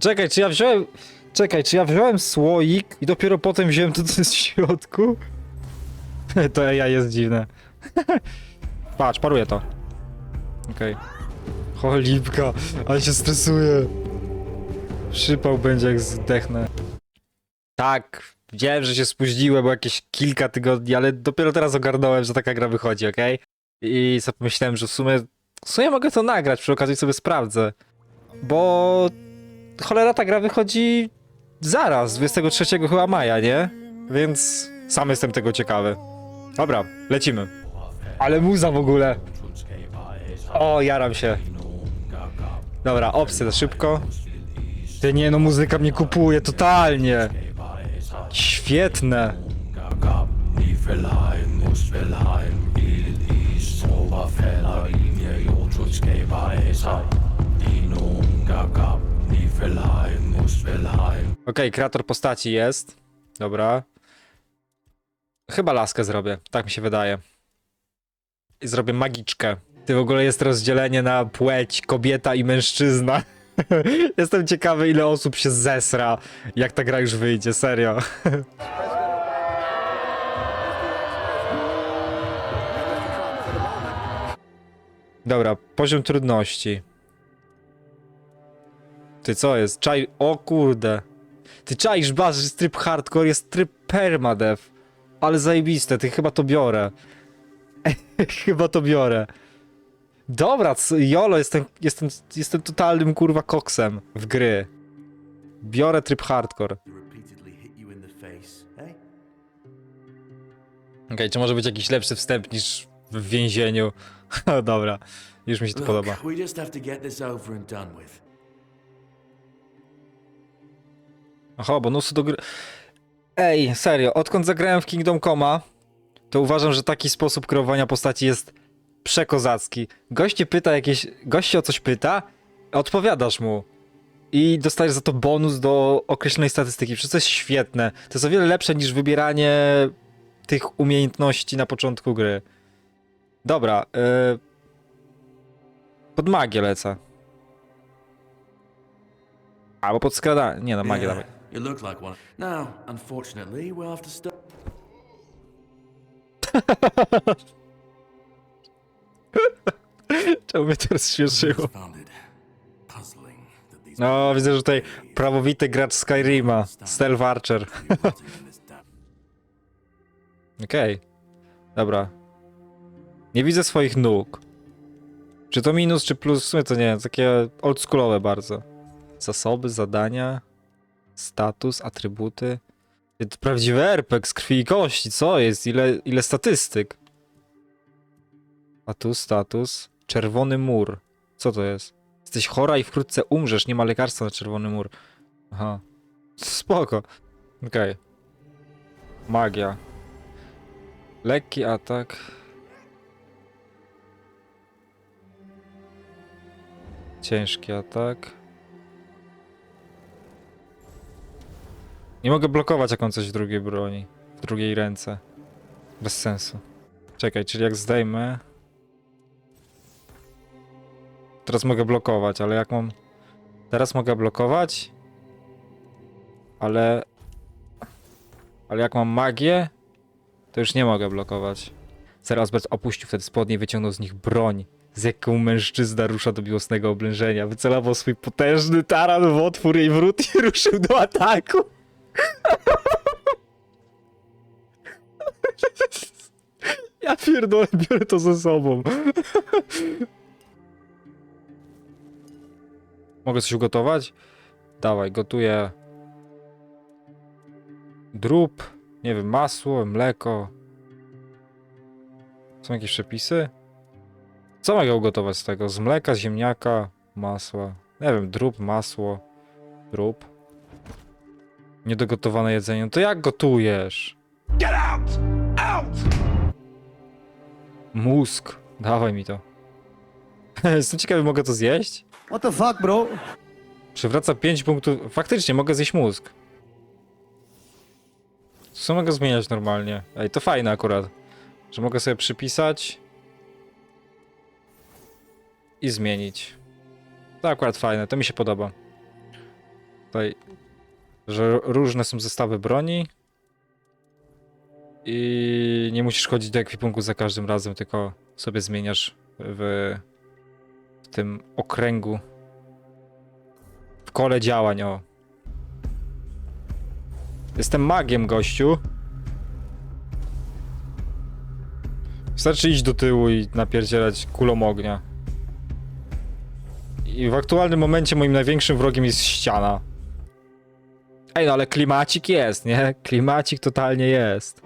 Czekaj, czy ja wziąłem... Czekaj, czy ja wziąłem słoik i dopiero potem wziąłem to, co jest w środku? To ja jest dziwne. Patrz, paruję to. Okej. Okay. Cholipka, ale się stresuję. Przypał będzie jak zdechnę. Tak, wiedziałem, że się spóźniłem, bo jakieś kilka tygodni, ale dopiero teraz ogarnąłem, że taka gra wychodzi, okej? I sobie pomyślałem, że w sumie, w sumie mogę to nagrać, przy okazji sobie sprawdzę. Bo cholera ta gra wychodzi zaraz, 23 chyba maja, nie? Więc sam jestem tego ciekawy. Dobra, lecimy. Ale muza w ogóle. O, jaram się. Dobra, to szybko. Ty nie no, muzyka mnie kupuje totalnie. Świetne. Ni Verleihen muss Verleihen. Okej, kreator postaci jest. Dobra. Chyba laskę zrobię, tak mi się wydaje. I zrobię magiczkę. Ty w ogóle jest rozdzielenie na płeć kobieta i mężczyzna. Jestem ciekawy, ile osób się zesra, jak ta gra już wyjdzie, serio. Dobra, poziom trudności. Ty co jest? Czaj... O kurde. Ty czaisz, basz, że tryb hardcore jest tryb permadev. Ale zajebiste, ty chyba to biorę. chyba to biorę. Dobra, jolo, jestem, jestem, jestem totalnym kurwa koksem w gry. Biorę tryb hardcore. Okej, czy może być jakiś lepszy wstęp niż w więzieniu? Dobra, już mi się to podoba. Aha, bonusy do gry. Ej, serio, odkąd zagrałem w Kingdom Coma, to uważam, że taki sposób kreowania postaci jest przekozacki. Goście pyta jakieś. Goście o coś pyta, odpowiadasz mu. I dostajesz za to bonus do określonej statystyki. Wszystko jest świetne. To jest o wiele lepsze niż wybieranie tych umiejętności na początku gry. Dobra, yy... pod magię lecę. Albo pod skradanie. Nie no, magię dawaj. You look like one. Now, unfortunately, we'll have to stop. Czemu mnie that these No, widzę, że tutaj prawowity gracz Skyrima, Stealth Archer. Okej, dobra. Nie widzę swoich nóg. Czy to minus, czy plus? W sumie to nie, takie oldschoolowe bardzo. Zasoby, zadania, status, atrybuty. To prawdziwy RPG z krwi i kości, co jest? Ile, ile statystyk? Status, status, czerwony mur. Co to jest? Jesteś chora i wkrótce umrzesz, nie ma lekarstwa na czerwony mur. Aha. Spoko. Okej. Magia. Lekki atak. Ciężki atak. Nie mogę blokować jak on coś w drugiej broni. W drugiej ręce. Bez sensu. Czekaj, czyli jak zdejmę... Teraz mogę blokować, ale jak mam... Teraz mogę blokować? Ale... Ale jak mam magię, to już nie mogę blokować. Sir Osbert opuścił wtedy spodnie i wyciągnął z nich broń, z jaką mężczyzna rusza do miłosnego oblężenia. Wycelował swój potężny taran w otwór jej wrót i ruszył do ataku. Ja pierdolę, biorę to ze sobą. Mogę coś ugotować? Dawaj, gotuję drób, nie wiem, masło, mleko. Są jakieś przepisy? Co mogę ugotować z tego? Z mleka, z ziemniaka, masła. Nie wiem, drób, masło, drób. Niedogotowane jedzenie. No to jak gotujesz? Get out! Out! Mózg. Dawaj mi to. Jestem ciekawy, mogę to zjeść? What the fuck, bro? Przywraca 5 punktów. Faktycznie, mogę zjeść mózg. Co mogę zmieniać normalnie? Ej, to fajne akurat. Że mogę sobie przypisać i zmienić. To akurat fajne, to mi się podoba. Tutaj, że różne są zestawy broni. I nie musisz chodzić do ekwipunku za każdym razem, tylko sobie zmieniasz w, w tym okręgu. W kole działań, o. Jestem magiem, gościu. Wystarczy iść do tyłu i napierdzielać kulą ognia. I w aktualnym momencie moim największym wrogiem jest ściana. Ej, no ale klimacik jest, nie? Klimacik totalnie jest.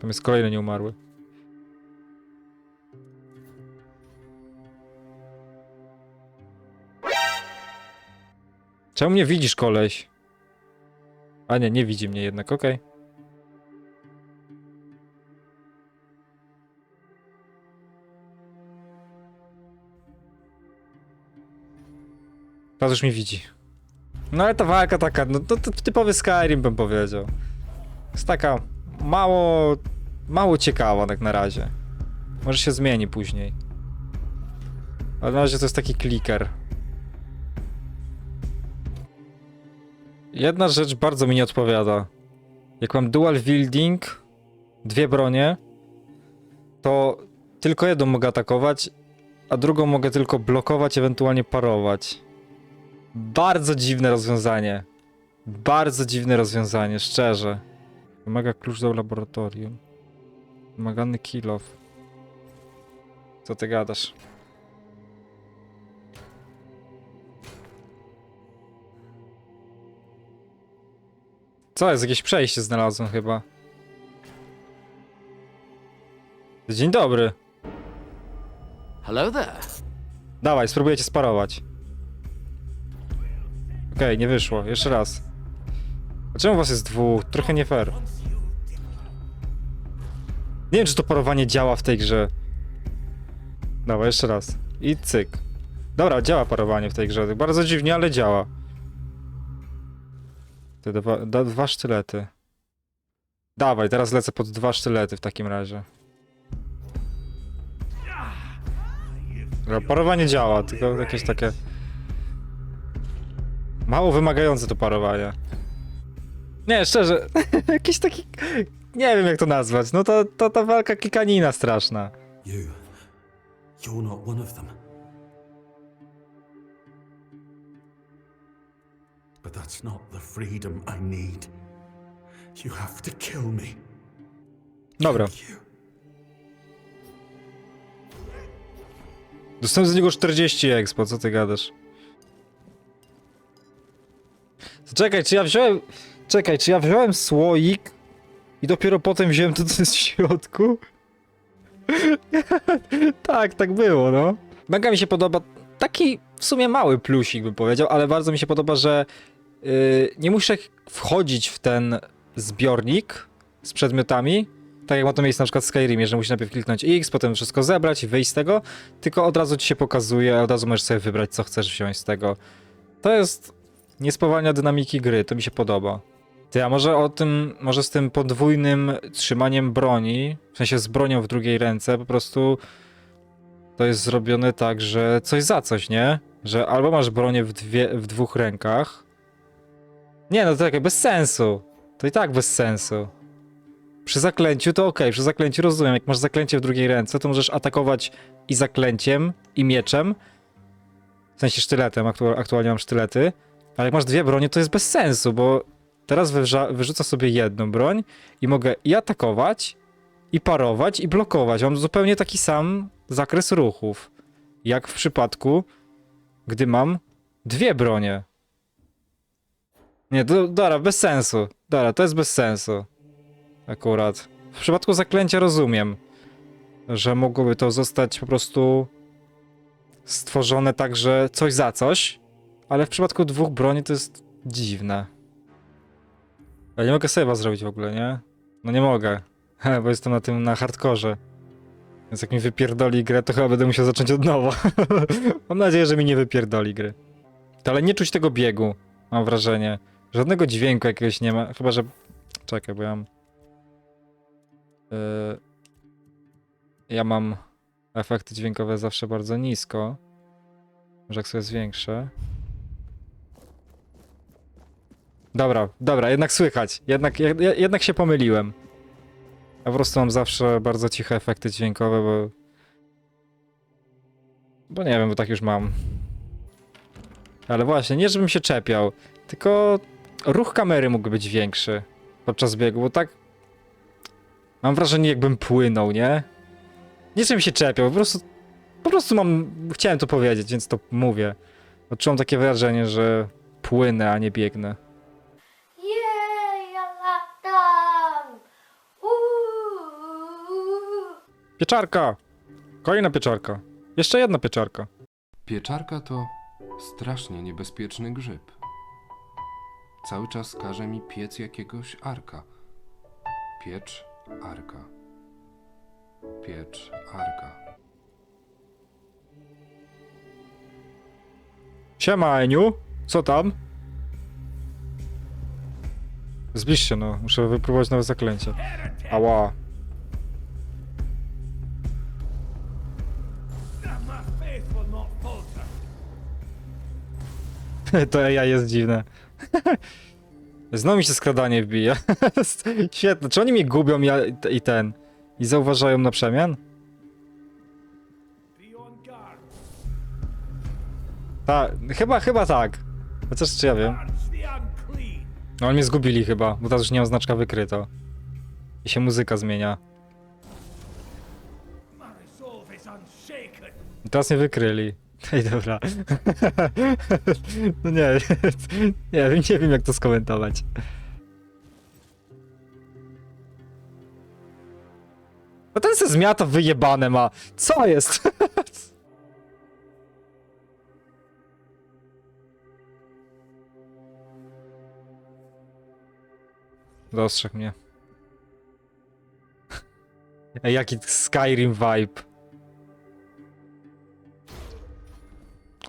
Tam jest kolejny nieumarły. Czemu mnie widzisz, koleś? A nie, nie widzi mnie jednak, okej. Teraz już mnie widzi. No ale ta walka taka, no to, to typowy Skyrim bym powiedział. Jest taka mało, mało ciekawa tak na razie. Może się zmieni później. Ale na razie to jest taki kliker. Jedna rzecz bardzo mi nie odpowiada. Jak mam dual wielding, dwie bronie, to tylko jedną mogę atakować, a drugą mogę tylko blokować, ewentualnie parować. Bardzo dziwne rozwiązanie. Bardzo dziwne rozwiązanie, szczerze. Wymaga klucz do laboratorium. Wymagany kill off. Co ty gadasz? Co jest? Jakieś przejście znalazłem chyba. Dzień dobry. Hello there. Dawaj, spróbuję cię sparować. Okej, nie wyszło. Jeszcze raz. A czemu was jest dwóch? Trochę nie fair. Nie wiem, czy to parowanie działa w tej grze. Dawaj, jeszcze raz. I cyk. Dobra, działa parowanie w tej grze. Bardzo dziwnie, ale działa. Te dwa, da, dwa sztylety. Dawaj, teraz lecę pod dwa sztylety w takim razie. Dobra, Parowanie działa, tylko jakieś takie... Mało wymagające to parowanie. Nie, szczerze, jakiś taki... Nie wiem jak to nazwać, no to, to ta walka kikanina straszna. You. You're not one of them. But that's not the freedom I need. You have to kill me. Dobra, dostałem z niego 40 expo, co ty gadasz? Czekaj, czy ja wziąłem... Czekaj, czy ja wziąłem słoik i dopiero potem wziąłem to, co jest w środku? tak, tak było, no. Mega mi się podoba, taki w sumie mały plusik bym powiedział, ale bardzo mi się podoba, że yy, nie muszę wchodzić w ten zbiornik z przedmiotami, tak jak ma to miejsce na przykład w Skyrimie, że musisz najpierw kliknąć X, potem wszystko zebrać i wyjść z tego, tylko od razu ci się pokazuje, od razu możesz sobie wybrać, co chcesz wziąć z tego. To jest nie spowalnia dynamiki gry, to mi się podoba. Ty, a może o tym, może z tym podwójnym trzymaniem broni, w sensie z bronią w drugiej ręce, po prostu to jest zrobione tak, że coś za coś, nie? Że albo masz bronię w, dwie, w dwóch rękach. Nie, no to takie bez sensu. To i tak bez sensu. Przy zaklęciu to okej, przy zaklęciu rozumiem. Jak masz zaklęcie w drugiej ręce, to możesz atakować i zaklęciem, i mieczem. W sensie sztyletem, aktu aktualnie mam sztylety. Ale jak masz dwie bronie, to jest bez sensu, bo teraz wyrzucę sobie jedną broń i mogę i atakować, i parować, i blokować. Mam zupełnie taki sam zakres ruchów, jak w przypadku, gdy mam dwie bronie. Nie, do, dobra, bez sensu. Dobra, to jest bez sensu. Akurat. W przypadku zaklęcia rozumiem, że mogłoby to zostać po prostu stworzone tak, że coś za coś, ale w przypadku dwóch broni to jest dziwne. Ja nie mogę save'a zrobić w ogóle, nie? No nie mogę, bo jestem na tym, na hardkorze. Więc jak mi wypierdoli grę, to chyba będę musiał zacząć od nowa. mam nadzieję, że mi nie wypierdoli gry. Ale nie czuć tego biegu, mam wrażenie. Żadnego dźwięku jakiegoś nie ma, chyba że... Czekaj, bo ja mam... Yy... Ja mam Efekty dźwiękowe zawsze bardzo nisko. Może jak sobie zwiększę. Dobra, dobra, jednak słychać. Jednak, jed, jednak się pomyliłem. Ja po prostu mam zawsze bardzo ciche efekty dźwiękowe, bo... Bo nie wiem, bo tak już mam. Ale właśnie, nie żebym się czepiał, tylko ruch kamery mógł być większy podczas biegu, bo tak mam wrażenie jakbym płynął, nie? Nie żebym się czepiał, po prostu po prostu mam, chciałem to powiedzieć, więc to mówię. Odczułam takie wrażenie, że płynę, a nie biegnę. Jej, ja latam! Uuu. Pieczarka! Kolejna pieczarka. Jeszcze jedna pieczarka. Pieczarka to strasznie niebezpieczny grzyb. Cały czas każe mi piec jakiegoś arka. Piecz arka. Piecz arka. Siema, Eniu. Co tam? Zbliż się, no. Muszę wypróbować nowe zaklęcie. Ała. to ja jest dziwne. Znowu mi się skradanie wbija. Świetne. Czy oni mnie gubią ja, i ten? I zauważają na przemian? Tak, chyba, chyba tak. Chociaż czy ja wiem. No oni mnie zgubili chyba, bo teraz już nie mam znaczka wykryto. I się muzyka zmienia. I teraz mnie wykryli. Ej, dobra. No nie, nie wiem, nie wiem jak to skomentować. No ten se zmiata wyjebane ma. Co jest? Dostrzegł mnie. Jaki Skyrim vibe.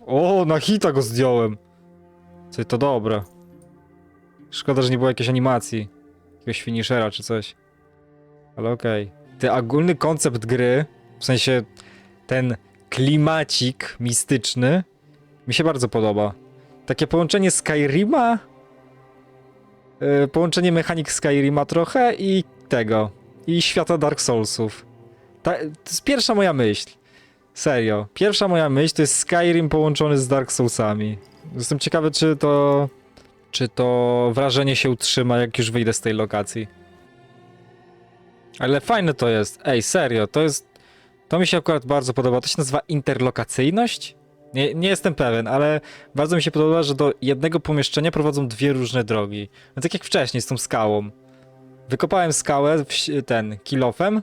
O, na hita go zdjąłem. Co to dobre. Szkoda, że nie było jakiejś animacji. Jakiegoś finishera czy coś. Ale okej. Ty ogólny koncept gry, w sensie ten klimacik mistyczny, mi się bardzo podoba. Takie połączenie Skyrima, yy, połączenie mechanik Skyrima trochę i tego. I świata Dark Soulsów. Ta, to jest pierwsza moja myśl. Serio. Pierwsza moja myśl to jest Skyrim połączony z Dark Soulsami. Jestem ciekawy, czy to. Czy to wrażenie się utrzyma, jak już wyjdę z tej lokacji. Ale fajne to jest. Ej, serio, to jest. To mi się akurat bardzo podoba. To się nazywa interlokacyjność? Nie, nie jestem pewien, ale bardzo mi się podoba, że do jednego pomieszczenia prowadzą dwie różne drogi. No tak jak wcześniej z tą skałą. Wykopałem skałę, ten, kilofem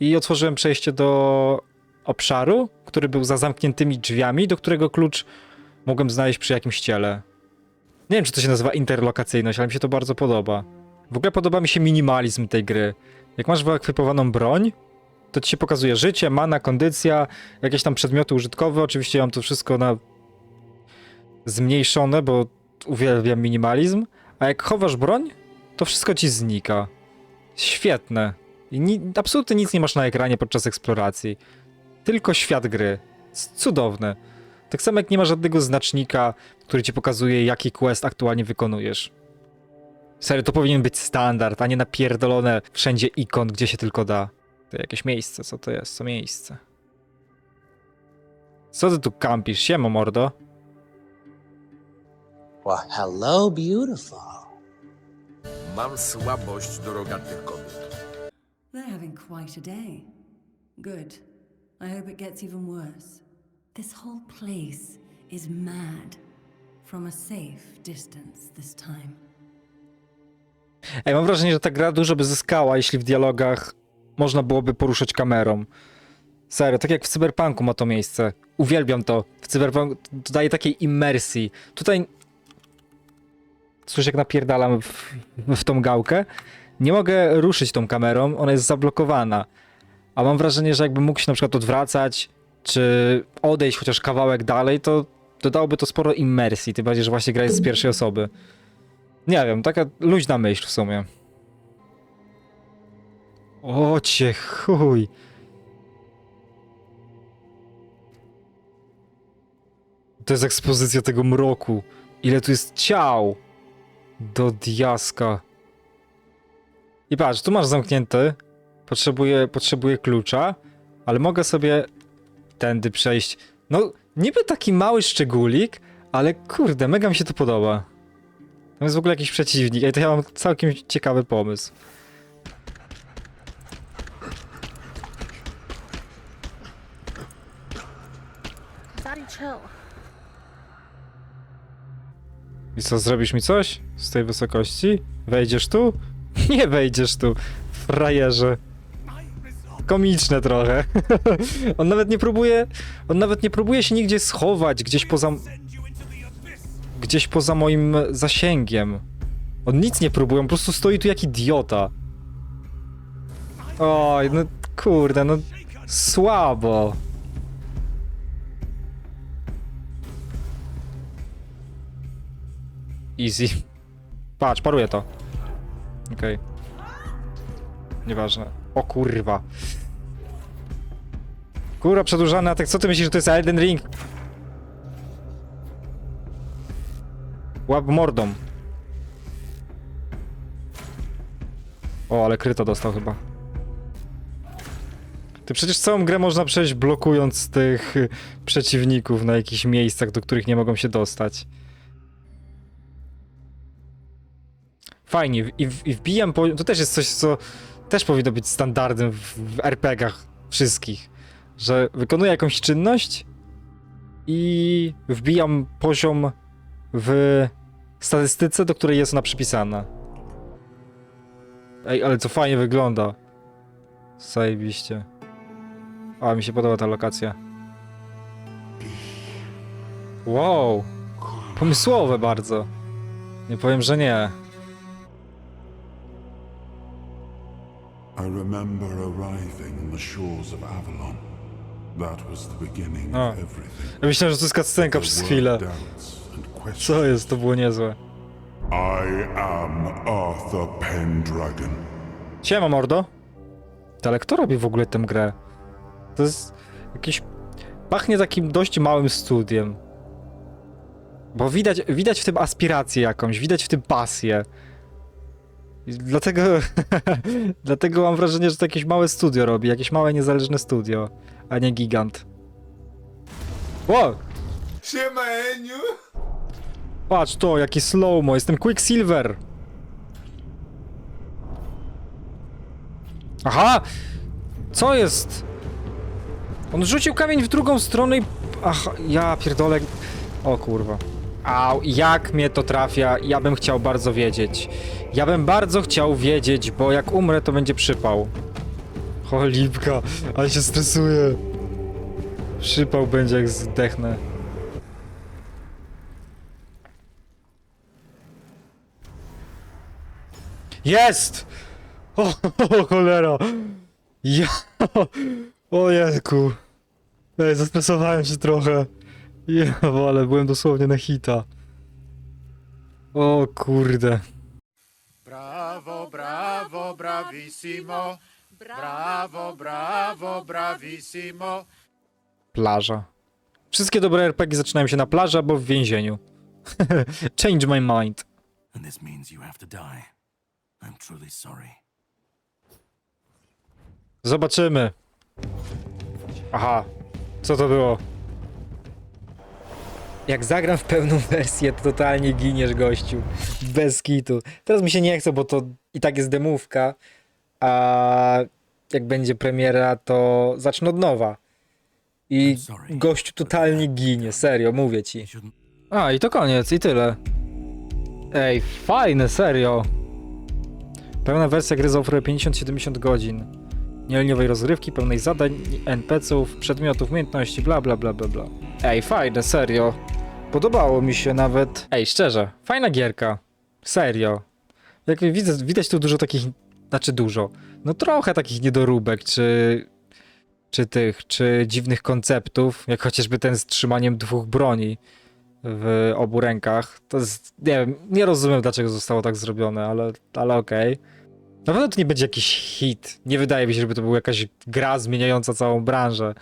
i otworzyłem przejście do obszaru, który był za zamkniętymi drzwiami, do którego klucz mogłem znaleźć przy jakimś ciele. Nie wiem, czy to się nazywa interlokacyjność, ale mi się to bardzo podoba. W ogóle podoba mi się minimalizm tej gry. Jak masz wyekwipowaną broń, to ci się pokazuje życie, mana, kondycja, jakieś tam przedmioty użytkowe. Oczywiście ja mam to wszystko na zmniejszone, bo uwielbiam minimalizm. A jak chowasz broń, to wszystko ci znika. Świetne. I ni absolutnie nic nie masz na ekranie podczas eksploracji tylko świat gry. Cudowne. Tak samo jak nie ma żadnego znacznika, który ci pokazuje, jaki quest aktualnie wykonujesz. Serio, to powinien być standard, a nie napierdolone wszędzie ikon, gdzie się tylko da. To jakieś miejsce, co to jest? Co miejsce? Co ty tu kampisz? Siemo, mordo. Well, hello, beautiful. Mam słabość do rogatych kobiet. They're having quite a day. Good. I hope it gets even worse. This whole place is mad. From a safe distance this time. Ej, mam wrażenie, że ta gra dużo by zyskała, jeśli w dialogach można byłoby poruszać kamerą. Serio, tak jak w Cyberpunku ma to miejsce. Uwielbiam to. W Cyberpunku to daje takiej imersji. Tutaj... Słyszę jak napierdalam w, w tą gałkę. Nie mogę ruszyć tą kamerą, ona jest zablokowana. A mam wrażenie, że jakby mógł się na przykład odwracać, czy odejść chociaż kawałek dalej, to dodałoby to sporo immersji, tym bardziej, że właśnie gra jest z pierwszej osoby. Nie wiem, taka luźna myśl w sumie. O cię chuj. To jest ekspozycja tego mroku. Ile tu jest ciał. Do diaska. I patrz, tu masz zamknięty, Potrzebuję, potrzebuję klucza, ale mogę sobie tędy przejść. No, niby taki mały szczególik, ale kurde, mega mi się to podoba. Tam jest w ogóle jakiś przeciwnik. Ej, to ja mam całkiem ciekawy pomysł. I co, zrobisz mi coś z tej wysokości? Wejdziesz tu? Nie wejdziesz tu, frajerze. Komiczne trochę. on nawet nie próbuje, on nawet nie próbuje się nigdzie schować, gdzieś poza, gdzieś poza moim zasięgiem. On nic nie próbuje, on po prostu stoi tu jak idiota. Oj, no kurde, no słabo. Easy. Patrz, paruje to. Okej. Nieważne. O kurwa. Kurwa, przedłużany atak. Co ty myślisz, że to jest Elden Ring? Łap mordą. O, ale kryto dostał chyba. Ty przecież całą grę można przejść blokując tych przeciwników na jakichś miejscach, do których nie mogą się dostać. Fajnie, i, i wbijam po... To też jest coś, co też powinno być standardem w, w RPG-ach wszystkich. Że wykonuję jakąś czynność i wbijam poziom w statystyce, do której jest ona przypisana. Ej, ale co fajnie wygląda. Zajebiście. A, mi się podoba ta lokacja. Wow. Pomysłowe bardzo. Nie powiem, że nie. I remember arriving on the shores of Avalon. That was the beginning of everything. Ja myślałem, że to jest cutscenka przez chwilę. Co jest? To było niezłe. I am Arthur Pendragon. Siema, mordo. Ale kto robi w ogóle tę grę? To jest jakieś... Pachnie takim dość małym studiem. Bo widać, widać w tym aspirację jakąś, widać w tym pasję. I dlatego... dlatego mam wrażenie, że to jakieś małe studio robi, jakieś małe niezależne studio, a nie gigant. Wow! Siema, Eniu! Patrz to, jaki slow-mo, jestem Quicksilver! Aha! Co jest? On rzucił kamień w drugą stronę i... Ach, ja pierdolę... O kurwa. Au, jak mnie to trafia? Ja bym chciał bardzo wiedzieć. Ja bym bardzo chciał wiedzieć, bo jak umrę, to będzie przypał. O, lipka, ale się stresuję. Przypał będzie, jak zdechnę. Jest! O, o cholera! Ja! O jejku! Ej, zestresowałem się trochę. Ja, ale byłem dosłownie na hita. O kurde. Brawo, brawo, bravissimo. Brawo, brawo, bravissimo. Plaża. Wszystkie dobre RPG zaczynają się na plaży albo w więzieniu. Change my mind. And this means you have to die. I'm truly sorry. Zobaczymy. Aha. Co to było? Jak zagram w pełną wersję, to totalnie giniesz, gościu. Bez kitu. Teraz mi się nie chce, bo to i tak jest demówka, a jak będzie premiera, to zacznę od nowa. I gościu totalnie ginie, serio, mówię ci. A, i to koniec, i tyle. Ej, fajne, serio. Pełna wersja gry zaoferuje 50-70 godzin. Nieliniowej rozgrywki, pełnej zadań, NPC-ów, przedmiotów, umiejętności, bla bla bla bla bla. Ej, fajne, serio. Podobało mi się nawet. Ej, szczerze, fajna gierka. Serio. Jak widzę, widać tu dużo takich, znaczy dużo, no trochę takich niedoróbek, czy czy tych, czy dziwnych konceptów, jak chociażby ten z trzymaniem dwóch broni w obu rękach. To jest, nie wiem, nie rozumiem dlaczego zostało tak zrobione, ale, ale okej. Na pewno to nie będzie jakiś hit. Nie wydaje mi się, żeby to była jakaś gra zmieniająca całą branżę,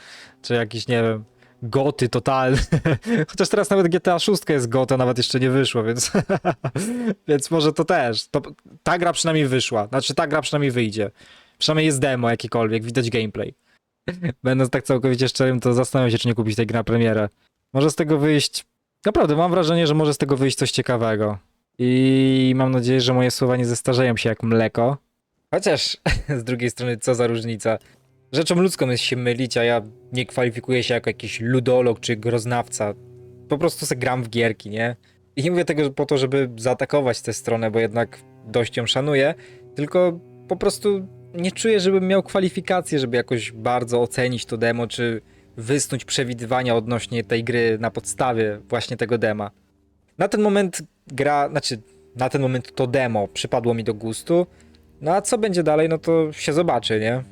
czy jakiś, nie wiem, goty totalne. Chociaż teraz nawet GTA 6 jest gota, nawet jeszcze nie wyszło, więc więc może to też. To, ta gra przynajmniej wyszła. Znaczy ta gra przynajmniej wyjdzie. Przynajmniej jest demo jakikolwiek, widać gameplay. Będąc tak całkowicie szczerym, to zastanawiam się, czy nie kupić tej gry na premierę. Może z tego wyjść... Naprawdę, mam wrażenie, że może z tego wyjść coś ciekawego. I mam nadzieję, że moje słowa nie zestarzeją się jak mleko. Chociaż z drugiej strony, co za różnica. Rzeczą ludzką jest się mylić, a ja nie kwalifikuję się jako jakiś ludolog czy groznawca. Po prostu se gram w gierki, nie? I nie mówię tego po to, żeby zaatakować tę stronę, bo jednak dość ją szanuję, tylko po prostu nie czuję, żebym miał kwalifikacje, żeby jakoś bardzo ocenić to demo, czy wysnuć przewidywania odnośnie tej gry na podstawie właśnie tego dema. Na ten moment gra, znaczy na ten moment to demo przypadło mi do gustu, no a co będzie dalej, no to się zobaczy, nie?